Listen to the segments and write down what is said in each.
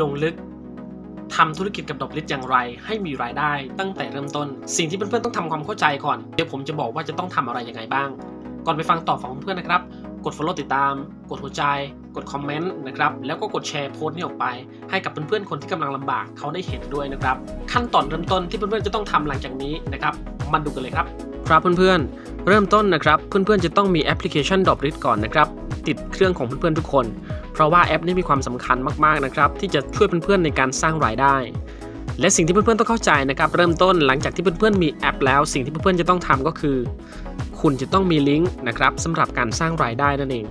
ลงลึกทำธุรกิจกับดอกลิศอย่างไร ให้มีรายได้ตั้งแต่เริ่มต้น สิ่งที่เพื่อนๆต้องทำความเข้าใจก่อน เดี๋ยวผมจะบอกว่าจะต้องทำอะไรยังไงบ้าง ก่อนไปฟังต่อของเพื่อนนะครับ กด follow ติดตาม กดหัวใจ กดคอมเมนต์นะครับ แล้วก็กดแชร์โพสต์นี้ออกไป ให้กับเพื่อนๆคนที่กำลังลำบากเขาได้เห็นด้วยนะครับ ขั้นตอนเริ่มต้นที่เพื่อนๆจะต้องทำหลังจากนี้นะครับมาดูกันเลยครับ ครับเพื่อนๆ เริ่มต้นนะครับ เพื่อนๆจะต้องมีแอปพลิเคชันด o อ l i t ก่อนนะครับ ติดเครื่องของเพื่อนๆทุกคน เพราะว่าแอปนี้มีความสำคัญมากๆนะครับที่จะช่วยเพื่อนๆในการสร้างรายได้ และสิ่งที่เพื่อนๆต้องเข้าใจนะครับเริ่มต้นหลังจากที่เพื่อนๆมีแอป แล้วสิ่งที่เพื่อนๆจะต้องทำก็คือ คุณจะต้องมีลิงก์นะครับสำหรับการสร้างรายได้นั่นเอง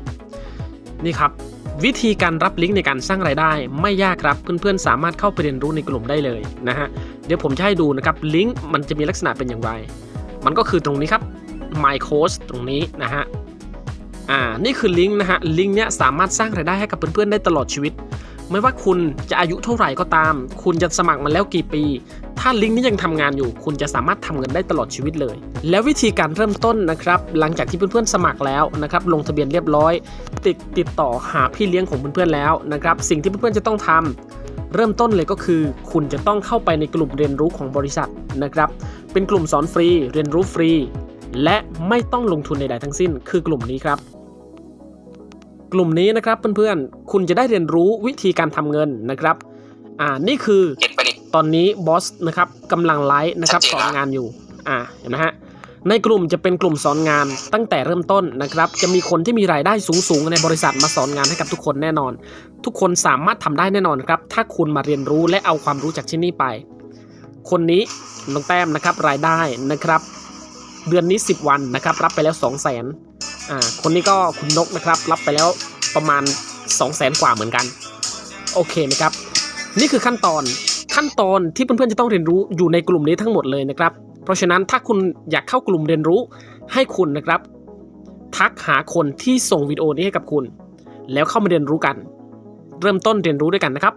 นี่ครับวิธีการรับลิงก์ในการสร้างรายได้ ไม่ยากครับเพื่อนๆ สามารถเข้าไปเรียนรู้ในกลุ่มได้เลยนะฮะเดี๋ยวผมจะให้ดูนะครับลิงก์มันจะมีลักษณะเป็นอย่างไร มันก็คือตรงนี้ครับ my course ตรงนี้นะฮะ อ่านี่คือลิงก์นะฮะลิงก์เนี้ยสามารถสร้างรายได้ให้กับเพื่อนๆได้ตลอดชีวิต ไม่ว่าคุณจะอายุเท่าไหร่ก็ตาม คุณจะสมัครมาแล้วกี่ปี ถ้าลิงก์นี้ยังทำงานอยู่ คุณจะสามารถทำเงินได้ตลอดชีวิตเลย แล้ววิธีการเริ่มต้นนะครับ หลังจากที่เพื่อนๆสมัครแล้วนะครับลงทะเบียนเรียบร้อย ติดติดต่อหาพี่เลี้ยงของเพื่อนๆแล้วนะครับสิ่งที่เพื่อนๆจะต้องทำเริ่มต้นเลยก็คือ คุณจะต้องเข้าไปในกลุ่มเรียนรู้ของบริษัทนะครับ เป็นกลุ่มสอนฟรี เรียนรู้ฟรี และไม่ต้องลงทุนใดๆทั้งสิ้น คือกลุ่มนี้ครับ กลุ่มนี้นะครับเพื่อนๆ คุณจะได้เรียนรู้วิธีการทำเงินนะครับ อ่านี่คือเห็นปะนี่ตอนนี้บอสนะครับกำลังไลฟ์นะครับชัดเจนสอนละงานอยู่ อ่าเห็นไหมฮะในกลุ่มจะเป็นกลุ่มสอนงานตั้งแต่เริ่มต้นนะครับ จะมีคนที่มีรายได้สูงๆ ในบริษัทมาสอนงานให้กับทุกคนแน่นอน ทุกคนสามารถทำได้แน่นอนครับ ถ้าคุณมาเรียนรู้และเอาความรู้จากที่นี่ไป คนนี้น้องแต้มนะครับรายได้นะครับ เดือนนี้ 10 วันนะครับ รับไปแล้ว 2 0 0 0 0นอ่าคนนี้ก็คุณนกนะครับ รับไปแล้วประมาณ 2 0 0 0 0 0 กว่าเหมือนกัน โอเคไหมครับ นี่คือขั้นตอนขั้นตอนที่เพื่อนๆจะต้องเรียนรู้อยู่ในกลุ่มนี้ทั้งหมดเลยนะครับ เพราะฉะนั้นถ้าคุณอยากเข้ากลุ่มเรียนรู้ให้คุณนะครับ ทักหาคนที่ส่งวิดีโอนี้ให้กับคุณ แล้วเข้ามาเรียนรู้กัน เริ่มต้นเรียนรู้ด้วยกันนะครับ